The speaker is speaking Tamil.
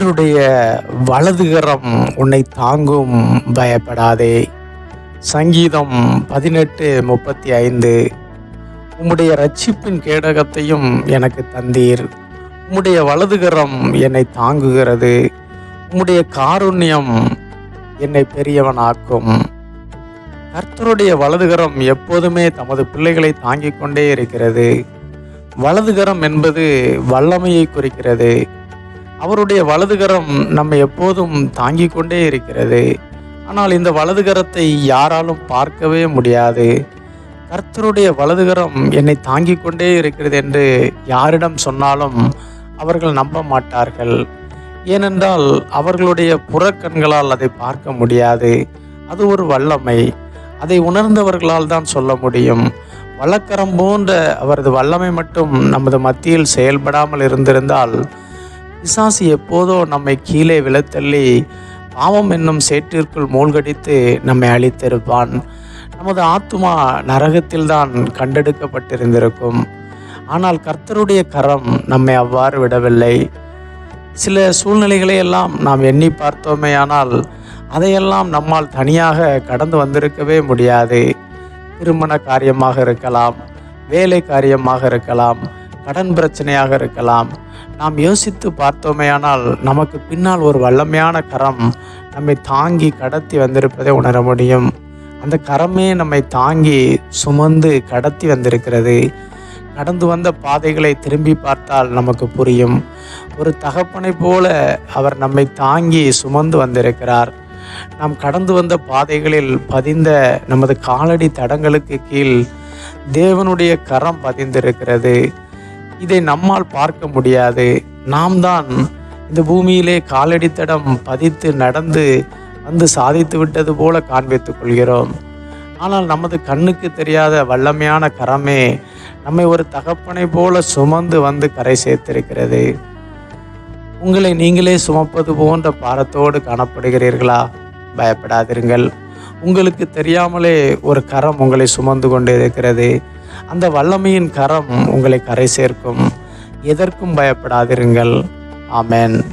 கர்த்தருடைய வலதுகரம் உன்னை தாங்கும் பயப்படாதே. சங்கீதம் பதினெட்டு முப்பத்தி ஐந்து உம்முடைய ரட்சிப்பின் கேடகத்தையும் எனக்கு தந்தீர். உம்முடைய வலதுகரம் என்னை தாங்குகிறது. உம்முடைய காருண்யம் என்னை பெரியவனாக்கும். கர்த்தருடைய வலதுகரம் எப்போதுமே தமது பிள்ளைகளை தாங்கிக் கொண்டே இருக்கிறது. வலதுகரம் என்பது வல்லமையை குறிக்கிறது. அவருடைய வலதுகரம் நம்மை எப்போதும் தாங்கிக் கொண்டே இருக்கிறது. ஆனால் இந்த வலதுகரத்தை யாராலும் பார்க்கவே முடியாது. கர்த்தருடைய வலதுகரம் என்னை தாங்கிக் கொண்டே இருக்கிறது என்று யாரிடம் சொன்னாலும் அவர்கள் நம்ப மாட்டார்கள். ஏனென்றால் அவர்களுடைய புறக்கண்களால் அதை பார்க்க முடியாது. அது ஒரு வல்லமை. அதை உணர்ந்தவர்களால் தான் சொல்ல முடியும். வழக்கரம் போன்ற அவரது வல்லமை மட்டும் நமது மத்தியில் செயல்படாமல் இருந்திருந்தால் பிசாசு எப்போதோ நம்மை கீழே விழத்தள்ளி பாவம் என்னும் சேற்றிற்குள் மூழ்கடித்து நம்மை அழித்திருப்பான். நமது ஆத்மா நரகத்தில்தான் கண்டெடுக்கப்பட்டிருந்திருக்கும். ஆனால் கர்த்தருடைய கரம் நம்மை அவ்வாறு விடவில்லை. சில சூழ்நிலைகளை எல்லாம் நாம் எண்ணி பார்த்தோமே ஆனால் அதையெல்லாம் நம்மால் தனியாக கடந்து வந்திருக்கவே முடியாது. திருமண காரியமாக இருக்கலாம் வேலை காரியமாக இருக்கலாம் கடன் பிரச்சனையாக இருக்கலாம். நாம் யோசித்து பார்த்தோமேயானால் நமக்கு பின்னால் ஒரு வல்லமையான கரம் நம்மை தாங்கி கடத்தி வந்திருப்பதை உணர முடியும். அந்த கரமே நம்மை தாங்கி சுமந்து கடத்தி வந்திருக்கிறது. கடந்து வந்த பாதைகளை திரும்பி பார்த்தால் நமக்கு புரியும். ஒரு தகப்பனை போல அவர் நம்மை தாங்கி சுமந்து வந்திருக்கிறார். நாம் கடந்து வந்த பாதைகளில் பதிந்த நமது காலடி தடங்களுக்கு கீழ் தேவனுடைய கரம் பதிந்திருக்கிறது. இதை நம்மால் பார்க்க முடியாது. நாம் தான் இந்த பூமியிலே காலடித்தடம் பதித்து நடந்து வந்து சாதித்து விட்டது போல காண்பித்துக் கொள்கிறோம். ஆனால் நமது கண்ணுக்கு தெரியாத வல்லமையான கரமே நம்மை ஒரு தகப்பனை போல சுமந்து வந்து கரை சேர்த்திருக்கிறது. உங்களை நீங்களே சுமப்பது போன்ற பாரத்தோடு காணப்படுகிறீர்களா? பயப்படாதிருங்கள். உங்களுக்கு தெரியாமலே ஒரு கரம் உங்களை சுமந்து கொண்டு இருக்கிறது அந்த வல்லமையின் கரம் உங்களை கரை சேர்க்கும். எதற்கும் பயப்படாதிருங்கள். ஆமேன்.